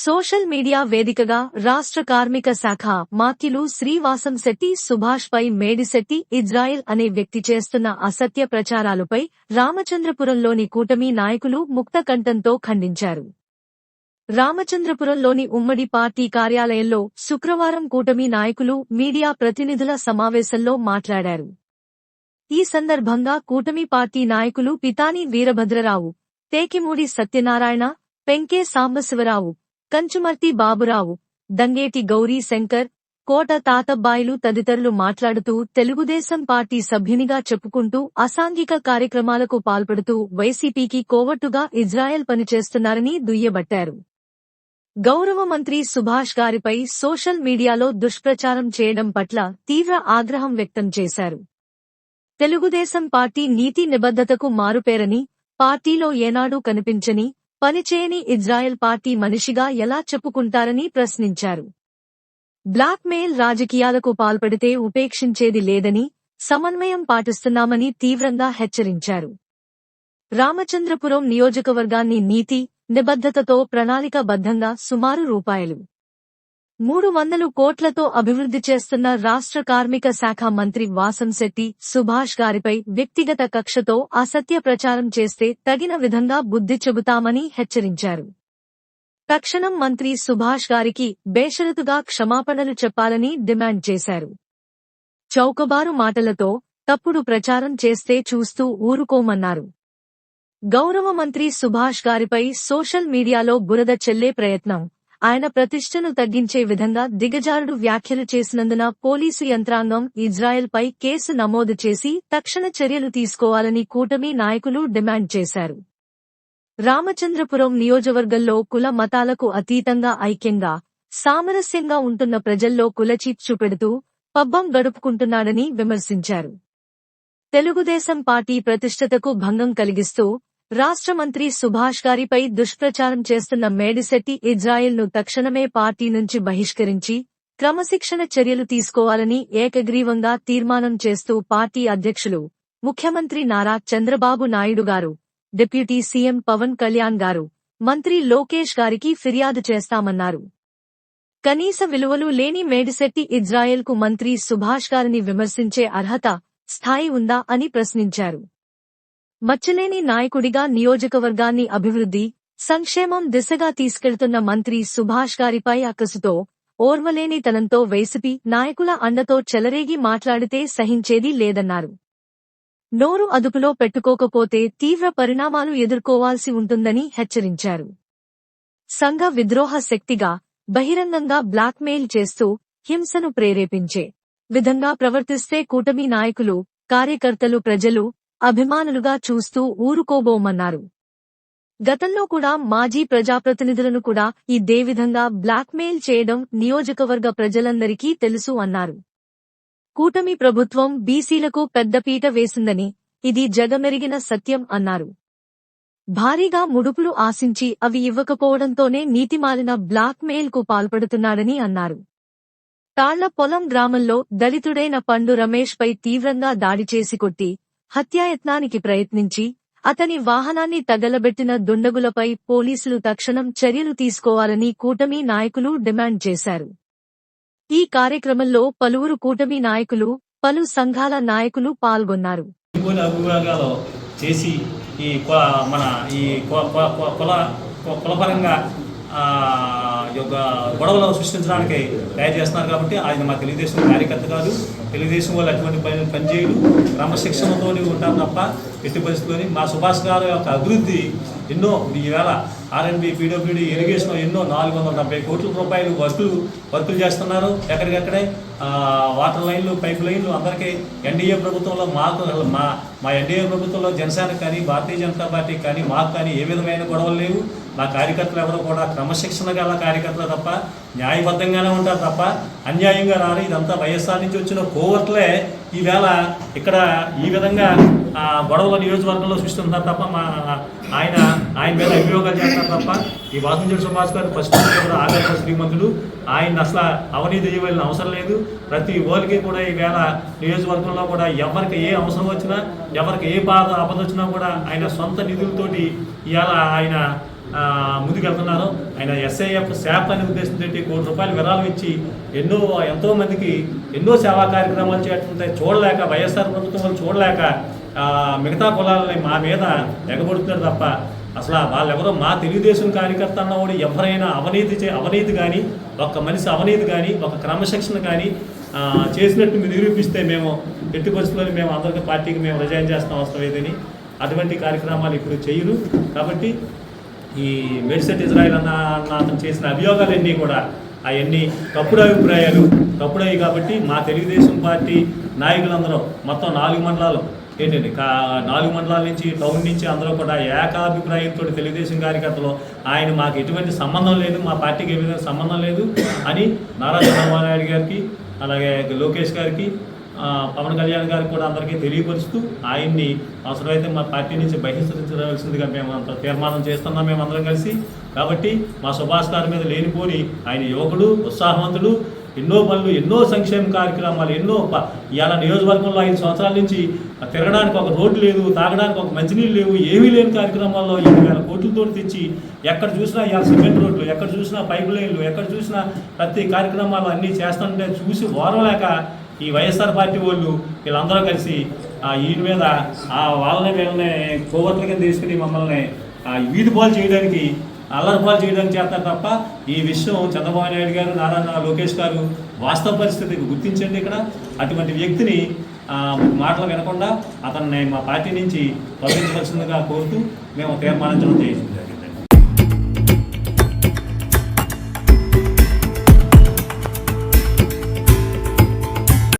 Social media వేదికగా రాష్ట్ర కార్మిక శాఖ మాత్యులు శ్రీవాసం శెట్టి సుభాష్ పై మేడిశెట్టి ఇజ్రాయెల్ అనే వ్యక్తి చేస్తున్న అసత్య ప్రచారాలపై రామచంద్రపురంలోని కూటమి నాయకులు ముక్త కంఠంతో ఖండించారు. రామచంద్రపురంలోని ఉమ్మడి పార్టీ కార్యాలయంలో శుక్రవారం కూటమి నాయకులు మీడియా ప్రతినిధుల సమావేశంలో మాట్లాడారు. ఈ సందర్భంగా కూటమి పార్టీ నాయకులు పితాని వీరభద్రరావు తేకిమూడి సత్యనారాయణ పెంకే సాంబశివరావు కంచుమర్తి బాబురావు దంగేటి గౌరీ శంకర్ కోట తాతబ్బాయిలు తదితరులు మాట్లాడుతూ తెలుగుదేశం పార్టీ సభ్యునిగా చెప్పుకుంటూ అసాంఘిక కార్యక్రమాలకు పాల్పడుతూ వైసీపీకి కోవట్టుగా ఇజ్రాయెల్ పనిచేస్తున్నారని దుయ్యబట్టారు. గౌరవ మంత్రి సుభాష్ గారిపై సోషల్ మీడియాలో దుష్ప్రచారం చేయడం పట్ల తీవ్ర ఆగ్రహం వ్యక్తం చేశారు. తెలుగుదేశం పార్టీ నీతి నిబద్ధతకు మారుపేరని పార్టీలో ఏనాడూ కనిపించని పనిచేయని ఇజ్రాయెల్ పార్టీ మనిషిగా ఎలా చెప్పుకుంటారని ప్రశ్నించారు. బ్లాక్మెయిల్ రాజకీయాలకు పాల్పడితే ఉపేక్షించేది లేదని సమన్వయం పాటిస్తున్నామని తీవ్రంగా హెచ్చరించారు. రామచంద్రపురం నియోజకవర్గాన్ని నీతి నిబద్ధతతో ప్రణాళికబద్ధంగా సుమారు రూపాయలు మూడు వందలు కోట్లతో అభివృద్ధి చేస్తున్న రాష్ట్ర కార్మిక శాఖ మంత్రి వాసంశెట్టి సుభాష్ గారిపై వ్యక్తిగత కక్షతో అసత్య ప్రచారం చేస్తే తగిన విధంగా బుద్ధి చెబుతామని హెచ్చరించారు. తక్షణం మంత్రి సుభాష్ గారికి బేషరతుగా క్షమాపణలు చెప్పాలని డిమాండ్ చేశారు. చౌకబారు మాటలతో తప్పుడు ప్రచారం చేస్తే చూస్తూ ఊరుకోమన్నారు. గౌరవ మంత్రి సుభాష్ గారిపై సోషల్ మీడియాలో బురద చెల్లే ప్రయత్నం ఆయన ప్రతిష్టను తగ్గించే విధంగా దిగజారుడు వ్యాఖ్యలు చేసినందున పోలీసు యంత్రాంగం ఇజ్రాయెల్ పై కేసు నమోదు చేసి తక్షణ చర్యలు తీసుకోవాలని కూటమి నాయకులు డిమాండ్ చేశారు. రామచంద్రపురం నియోజకవర్గంలో కుల మతాలకు అతీతంగా ఐక్యంగా సామరస్యంగా ఉంటున్న ప్రజల్లో కులచీప్చు చూపెడుతూ పబ్బం గడుపుకుంటున్నాడని విమర్శించారు. తెలుగుదేశం పార్టీ ప్రతిష్టతకు భంగం కలిగిస్తూ రాష్ట్ర మంత్రి సుభాష్ గారిపై దుష్ప్రచారం చేస్తున్న మేడిశెట్టి ఇజ్రాయెల్ను తక్షణమే పార్టీ నుంచి బహిష్కరించి క్రమశిక్షణ చర్యలు తీసుకోవాలని ఏకగ్రీవంగా తీర్మానం చేస్తూ పార్టీ అధ్యక్షులు ముఖ్యమంత్రి నారా చంద్రబాబు నాయుడు గారు డిప్యూటీ సీఎం పవన్ కళ్యాణ్ గారు మంత్రి లోకేష్ గారికి ఫిర్యాదు చేస్తామన్నారు. కనీస విలువలు లేని మేడిశెట్టి ఇజ్రాయెల్కు మంత్రి సుభాష్ గారిని విమర్శించే అర్హత స్థాయి ఉందా అని ప్రశ్నించారు. మచ్చలేని నాయకుడిగా నియోజకవర్గాన్ని అభివృద్ధి సంక్షేమం దిశగా తీసుకెళ్తున్న మంత్రి సుభాష్ గారిపై అక్కసుతో ఓర్వలేని తనంతో వైసీపీ నాయకుల అండతో చెలరేగి మాట్లాడితే సహించేది లేదన్నారు. నోరు అదుపులో పెట్టుకోకపోతే తీవ్ర పరిణామాలు ఎదుర్కోవాల్సి ఉంటుందని హెచ్చరించారు. సంఘ విద్రోహ శక్తిగా బహిరంగంగా బ్లాక్మెయిల్ చేస్తూ హింసను ప్రేరేపించే విధంగా ప్రవర్తిస్తే కూటమి నాయకులు కార్యకర్తలు ప్రజలు అభిమానులుగా చూస్తూ ఊరుకోబోమన్నారు. గతంలో కూడా మాజీ ప్రజాప్రతినిధులను కూడా ఇదే విధంగా బ్లాక్మెయిల్ చేయడం నియోజకవర్గ ప్రజలందరికీ తెలుసు అన్నారు. కూటమి ప్రభుత్వం బీసీలకు పెద్దపీట వేసిందని ఇది జగమెరిగిన సత్యం అన్నారు. భారీగా ముడుపులు ఆశించి అవి ఇవ్వకపోవడంతోనే నీతిమాలిన బ్లాక్మెయిల్కు పాల్పడుతున్నాడని అన్నారు. తాళ్ళ పొలం గ్రామంలో దళితుడైన పండు రమేష్ పై తీవ్రంగా దాడి చేసి కొట్టి హత్యాయత్నానికి ప్రయత్నించి అతని వాహనాన్ని తగలబెట్టిన దుండగులపై పోలీసులు తక్షణం చర్యలు తీసుకోవాలని కూటమి నాయకులు డిమాండ్ చేశారు. ఈ కార్యక్రమంలో పలువురు కూటమి నాయకులు పలు సంఘాల నాయకులు పాల్గొన్నారు. చేసి ఈ మన ఈ కుల కులపరంగా యొక్క గొడవలు సృష్టించడానికి తయారు చేస్తున్నారు కాబట్టి ఆయన మా తెలుగుదేశం కార్యకర్త కాదు. తెలుగుదేశం వాళ్ళు అటువంటి పని పనిచేయడు క్రమశిక్షణతో ఉంటాం తప్ప ఎట్టి పరిస్థితుల్లోని మా సుభాష్ గారు యొక్క అభివృద్ధి ఎన్నో ఈవేళ ఆర్ఎన్బి పీడబ్ల్యూడి ఇరిగేషన్ ఎన్నో నాలుగు వందల డెబ్బై కోట్ల రూపాయలు వర్కులు వర్కులు చేస్తున్నారు ఎక్కడికక్కడే. వాటర్ లైన్లు పైప్ లైన్లు అందరికీ ఎన్డీఏ ప్రభుత్వంలో మాకు మా మా ఎన్డీఏ ప్రభుత్వంలో జనసేన కానీ భారతీయ జనతా పార్టీ కానీ మాకు కానీ ఏ విధమైన గొడవలు లేవు. మా కార్యకర్తలు ఎవరు కూడా క్రమశిక్షణ గల కార్యకర్తలు తప్ప న్యాయబద్ధంగానే ఉంటారు తప్ప అన్యాయంగా రారు. ఇదంతా వైఎస్ఆర్ నుంచి వచ్చిన కోవర్ట్లే. ఈవేళ ఇక్కడ ఈ విధంగా గొడవల నియోజకవర్గంలో సృష్టిస్తున్నారు తప్ప మా ఆయన ఆయన మీద అభియోగాలు చేస్తారు తప్ప ఈ వాసంజుడు సుభాష్ గారు ఫస్ట్ కూడా ఆదర్శ శ్రీమంతుడు ఆయన అసలు అవినీతి చేయవలసిన అవసరం లేదు. ప్రతి ఓరికి కూడా ఈవేళ నియోజకవర్గంలో కూడా ఎవరికి ఏ అవసరం వచ్చినా ఎవరికి ఏ బాధ ఆపద వచ్చినా కూడా ఆయన సొంత నిధులతోటి ఇవాళ ఆయన ముందుకెళ్తున్నారు. ఆయన ఎస్ఐఎఫ్ శాప్ అనే ఉద్దేశంతో కోటి రూపాయలు విరాళం ఇచ్చి ఎన్నో ఎంతోమందికి ఎన్నో సేవా కార్యక్రమాలు చేయటుంటే చూడలేక వైఎస్ఆర్ ప్రభుత్వం వాళ్ళు చూడలేక మిగతా కులాలని మా మీద ఎగబడుతున్నారు తప్ప అసలు వాళ్ళెవరో మా తెలుగుదేశం కార్యకర్త అన్నవాడు ఎవరైనా అవినీతి చే అవినీతి కానీ ఒక మనిషి అవినీతి కానీ ఒక క్రమశిక్షణ కానీ చేసినట్టు మీరు నిరూపిస్తే మేము ఎట్టి పరిస్థితుల్లో మేము అందరికీ పార్టీకి మేము రిజైన్ చేస్తాం అవసరం లేదని అటువంటి కార్యక్రమాలు ఇప్పుడు చేయరు. కాబట్టి ఈ మెడిసెట్ ఇజ్రాయల్ అన్న అన్న అతను చేసిన అభియోగాలన్నీ కూడా అవన్నీ తప్పుడు అభిప్రాయాలు తప్పుడవి కాబట్టి మా తెలుగుదేశం పార్టీ నాయకులందరూ మొత్తం నాలుగు మండలాలు ఏంటండి? కా నాలుగు మండలాల నుంచి టౌన్ నుంచి అందరూ కూడా ఏకాభిప్రాయంతో తెలుగుదేశం కార్యకర్తలు ఆయన మాకు ఎటువంటి సంబంధం లేదు మా పార్టీకి ఏ విధంగా సంబంధం లేదు అని నారా చంద్రబాబు నాయుడు గారికి అలాగే లోకేష్ గారికి పవన్ కళ్యాణ్ గారికి కూడా అందరికీ తెలియపరుస్తూ ఆయన్ని అవసరమైతే మా పార్టీ నుంచి బహిష్కరించవలసిందిగా మేము అంత తీర్మానం చేస్తున్నాం మేము అందరం కలిసి. కాబట్టి మా సుభాష్ గారి మీద లేనిపోని ఆయన యువకుడు ఉత్సాహవంతుడు ఎన్నో పనులు ఎన్నో సంక్షేమ కార్యక్రమాలు ఎన్నో ప- ఇవాళ నియోజకవర్గంలో ఐదు సంవత్సరాల నుంచి తిరగడానికి ఒక రోడ్డు లేదు తాగడానికి ఒక మంచినీళ్ళు లేవు ఏమీ లేని కార్యక్రమాల్లో ఎనిమిది వేల కోట్లతో తెచ్చి ఎక్కడ చూసినా ఇవాళ సిమెంట్ రోడ్లు ఎక్కడ చూసినా పైప్ లైన్లు ఎక్కడ చూసినా ప్రతి కార్యక్రమాలు అన్నీ చేస్తుంటే చూసి ఓరలేక ఈ వైఎస్ఆర్ పార్టీ వాళ్ళు వీళ్ళందరూ కలిసి ఆ ఈయన మీద ఆ వాళ్ళని వీళ్ళని కోవట్ల కింద తీసుకుని మమ్మల్ని వీధి పాలు చేయడానికి అల్లరిపాలు చేయడానికి చేస్తారు తప్ప ఈ విషయం చంద్రబాబు నాయుడు గారు నారాయణ లోకేష్ గారు వాస్తవ పరిస్థితి గుర్తించండి ఇక్కడ. అటువంటి వ్యక్తిని మాటలు వినకుండా అతన్ని మా పార్టీ నుంచి పంపించవలసిందిగా కోరుతూ మేము తీర్మానించడం చేసింది